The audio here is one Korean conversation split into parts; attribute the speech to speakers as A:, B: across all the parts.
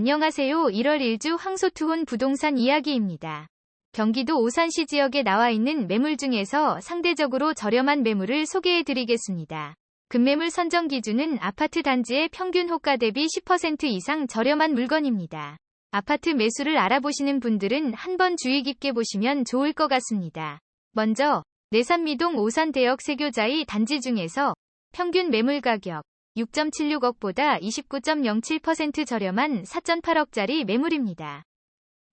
A: 안녕하세요. 1월 1주 황소투혼 부동산 이야기입니다. 경기도 오산시 지역에 나와 있는 매물 중에서 상대적으로 저렴한 매물을 소개해 드리겠습니다. 급매물 선정 기준은 아파트 단지의 평균 호가 대비 10% 이상 저렴한 물건입니다. 아파트 매수를 알아보시는 분들은 한번 주의 깊게 보시면 좋을 것 같습니다. 먼저 내산미동 오산대역 세교자의 단지 중에서 평균 매물 가격 6.76억보다 29.07% 저렴한 4.8억짜리 매물입니다.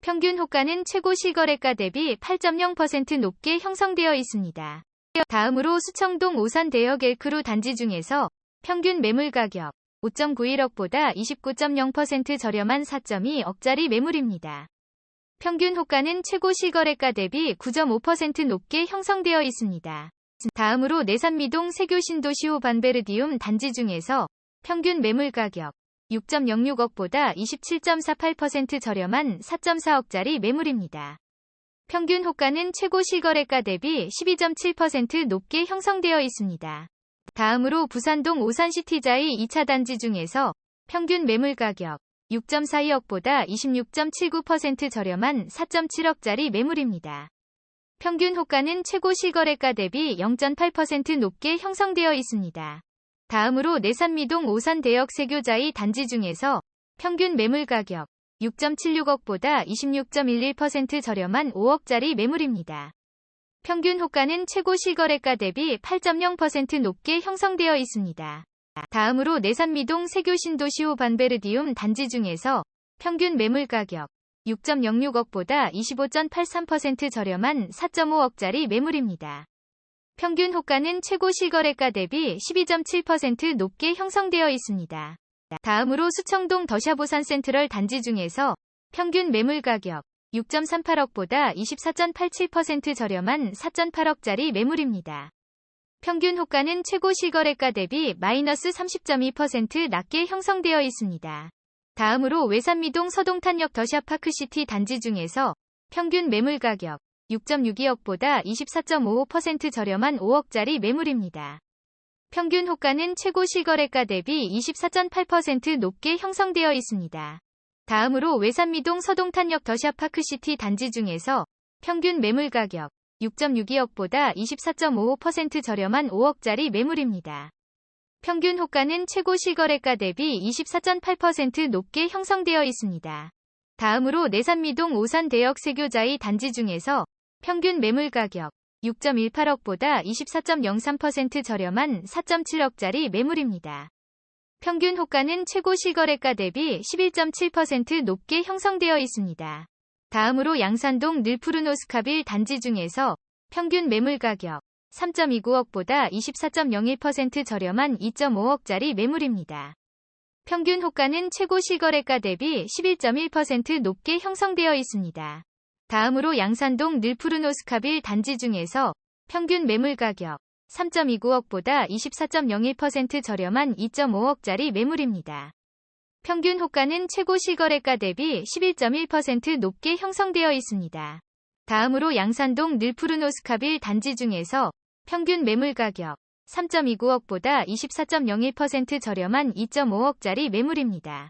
A: 평균 호가는 최고 실거래가 대비 8.0% 높게 형성되어 있습니다. 다음으로 수청동 오산 대역 엘크루 단지 중에서 평균 매물 가격 5.91억보다 29.0% 저렴한 4.2억짜리 매물입니다. 평균 호가는 최고 실거래가 대비 9.5% 높게 형성되어 있습니다. 다음으로 내산미동 세교신도시호 반베르디움 단지 중에서 평균 매물 가격 6.06억보다 27.48% 저렴한 4.4억짜리 매물입니다. 평균 호가는 최고 실거래가 대비 12.7% 높게 형성되어 있습니다. 다음으로 부산동 오산시티자의 2차 단지 중에서 평균 매물 가격 6.42억보다 26.79% 저렴한 4.7억짜리 매물입니다. 평균 호가는 최고 실거래가 대비 0.8% 높게 형성되어 있습니다. 다음으로 내산미동 오산 대역 세교자의 단지 중에서 평균 매물 가격 6.76억보다 26.11% 저렴한 5억짜리 매물입니다. 평균 호가는 최고 실거래가 대비 8.0% 높게 형성되어 있습니다. 다음으로 내산미동 세교신도시호 반베르디움 단지 중에서 평균 매물 가격 6.06억보다 25.83% 저렴한 4.5억짜리 매물입니다. 평균 호가는 최고 실거래가 대비 12.7% 높게 형성되어 있습니다. 다음으로 수청동 더샤보산 센트럴 단지 중에서 평균 매물 가격 6.38억보다 24.87% 저렴한 4.8억짜리 매물입니다. 평균 호가는 최고 실거래가 대비 마이너스 30.2% 낮게 형성되어 있습니다. 다음으로 외산미동 서동탄역 더샤파크시티 단지 중에서 평균 매물 가격 6.62억보다 24.55% 저렴한 5억짜리 매물입니다. 평균 호가는 최고 실거래가 대비 24.8% 높게 형성되어 있습니다. 다음으로 외산미동 서동탄역 더샤파크시티 단지 중에서 평균 매물 가격 6.62억보다 24.55% 저렴한 5억짜리 매물입니다. 평균 호가는 최고 실거래가 대비 24.8% 높게 형성되어 있습니다. 다음으로 내산미동 오산 대역 세교자의 단지 중에서 평균 매물 가격 6.18억보다 24.03% 저렴한 4.7억짜리 매물입니다. 평균 호가는 최고 실거래가 대비 11.7% 높게 형성되어 있습니다. 다음으로 양산동 늘푸르노스카빌 단지 중에서 평균 매물 가격 3.29억보다 24.01% 저렴한 2.5억짜리 매물입니다. 평균 호가는 최고 실거래가 대비 11.1% 높게 형성되어 있습니다. 다음으로 양산동 늘푸르노스카빌 단지 중에서 평균 매물 가격 3.29억보다 24.01% 저렴한 2.5억짜리 매물입니다. 평균 호가는 최고 실거래가 대비 11.1% 높게 형성되어 있습니다. 다음으로 양산동 늘푸르노스카빌 단지 중에서 평균 매물 가격 3.29억보다 24.01% 저렴한 2.5억짜리 매물입니다.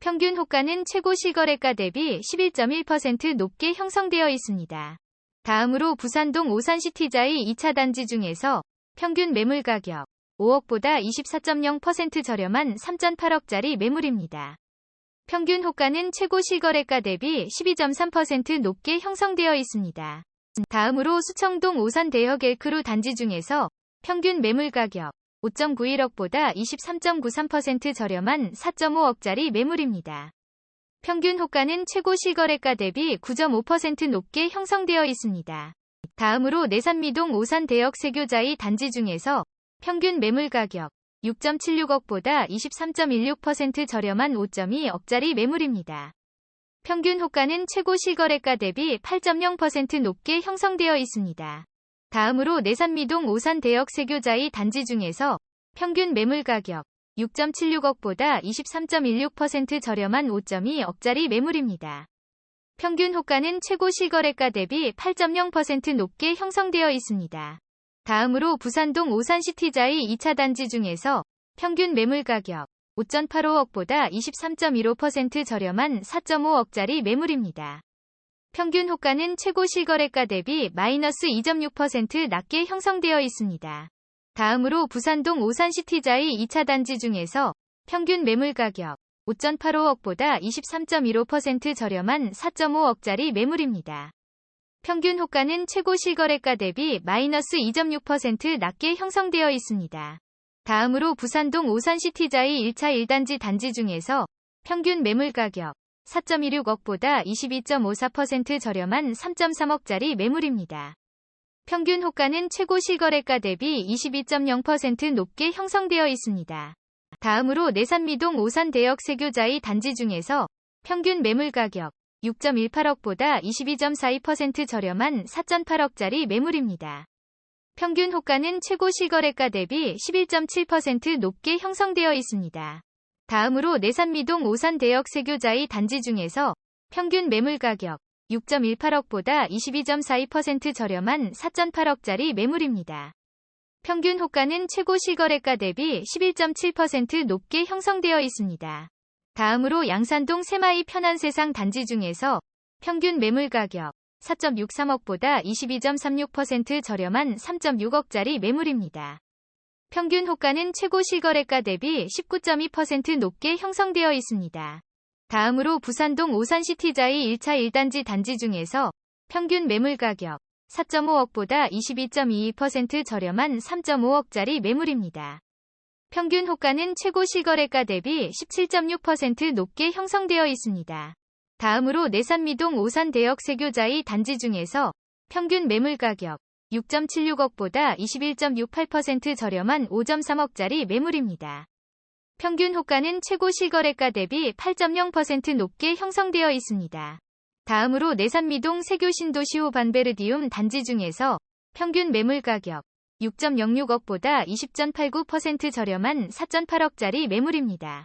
A: 평균 호가는 최고 실거래가 대비 11.1% 높게 형성되어 있습니다. 다음으로 부산동 오산시티자의 2차 단지 중에서 평균 매물 가격 5억보다 24.0% 저렴한 3.8억짜리 매물입니다. 평균 호가는 최고 실거래가 대비 12.3% 높게 형성되어 있습니다. 다음으로 수청동 오산대역 엘크루 단지 중에서 평균 매물 가격 5.91억보다 23.93% 저렴한 4.5억짜리 매물입니다. 평균 호가는 최고 실거래가 대비 9.5% 높게 형성되어 있습니다. 다음으로 내산미동 오산대역 세교자의 단지 중에서 평균 매물 가격 6.76억보다 23.16% 저렴한 5.2억짜리 매물입니다. 평균 호가는 최고 실거래가 대비 8.0% 높게 형성되어 있습니다. 다음으로 내산미동 오산 대역 세교자의 단지 중에서 평균 매물 가격 6.76억보다 23.16% 저렴한 5.2억짜리 매물입니다. 평균 호가는 최고 실거래가 대비 8.0% 높게 형성되어 있습니다. 다음으로 부산동 오산시티자의 2차 단지 중에서 평균 매물 가격 5.85억보다 23.15% 저렴한 4.5억짜리 매물입니다. 평균 호가는 최고 실거래가 대비 마이너스 2.6% 낮게 형성되어 있습니다. 다음으로 부산동 오산시티자이 2차 단지 중에서 평균 매물 가격 5.85억보다 23.15% 저렴한 4.5억짜리 매물입니다. 평균 호가는 최고 실거래가 대비 마이너스 2.6% 낮게 형성되어 있습니다. 다음으로 부산동 오산시티자이 1차 1단지 단지 중에서 평균 매물 가격 4.16억보다 22.54% 저렴한 3.3억짜리 매물입니다. 평균 호가는 최고 실거래가 대비 22.0% 높게 형성되어 있습니다. 다음으로 내산미동 오산대역 세교자의 단지 중에서 평균 매물 가격 6.18억보다 22.42% 저렴한 4.8억짜리 매물입니다. 평균 호가는 최고 실거래가 대비 11.7% 높게 형성되어 있습니다. 다음으로 내산미동 오산 대역 세교자의 단지 중에서 평균 매물 가격 6.18억보다 22.42% 저렴한 4.8억짜리 매물입니다. 평균 호가는 최고 실거래가 대비 11.7% 높게 형성되어 있습니다. 다음으로 양산동 세마이 편안세상 단지 중에서 평균 매물 가격 4.63억보다 22.36% 저렴한 3.6억짜리 매물입니다. 평균 호가는 최고 실거래가 대비 19.2% 높게 형성되어 있습니다. 다음으로 부산동 오산시티자이 1차 1단지 단지 중에서 평균 매물 가격 4.5억보다 22.22% 저렴한 3.5억짜리 매물입니다. 평균 호가는 최고 실거래가 대비 17.6% 높게 형성되어 있습니다. 다음으로 내산미동 오산대역 세교자의 단지 중에서 평균 매물 가격 6.76억보다 21.68% 저렴한 5.3억짜리 매물입니다. 평균 호가는 최고 실거래가 대비 8.0% 높게 형성되어 있습니다. 다음으로 내산미동 세교신도시호 반베르디움 단지 중에서 평균 매물 가격 6.06억보다 20.89% 저렴한 4.8억짜리 매물입니다.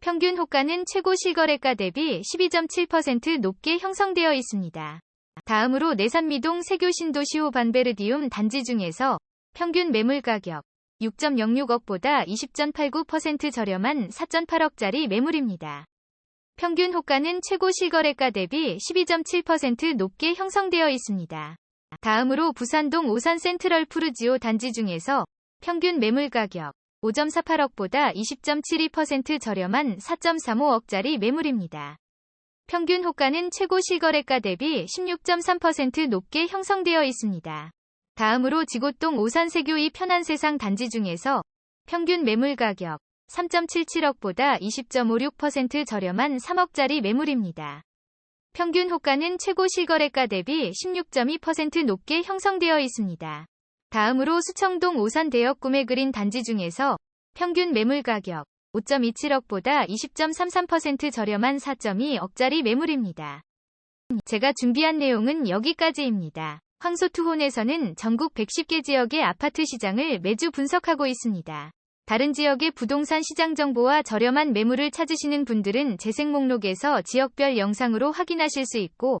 A: 평균 호가는 최고 실거래가 대비 12.7% 높게 형성되어 있습니다. 다음으로 내산미동 세교신도시호 반베르디움 단지 중에서 평균 매물 가격 6.06억보다 20.89% 저렴한 4.8억짜리 매물입니다. 평균 호가는 최고 실거래가 대비 12.7% 높게 형성되어 있습니다. 다음으로 부산동 오산 센트럴 푸르지오 단지 중에서 평균 매물 가격 5.48억보다 20.72% 저렴한 4.35억짜리 매물입니다. 평균 호가는 최고 실거래가 대비 16.3% 높게 형성되어 있습니다. 다음으로 지곡동 오산세교 이 편안세상 단지 중에서 평균 매물 가격 3.77억보다 20.56% 저렴한 3억짜리 매물입니다. 평균 호가는 최고 실거래가 대비 16.2% 높게 형성되어 있습니다. 다음으로 수청동 오산대역 구매 그린 단지 중에서 평균 매물 가격 5.27억보다 20.33% 저렴한 4.2억짜리 매물입니다. 제가 준비한 내용은 여기까지입니다. 황소투혼에서는 전국 110개 지역의 아파트 시장을 매주 분석하고 있습니다. 다른 지역의 부동산 시장 정보와 저렴한 매물을 찾으시는 분들은 재생 목록에서 지역별 영상으로 확인하실 수 있고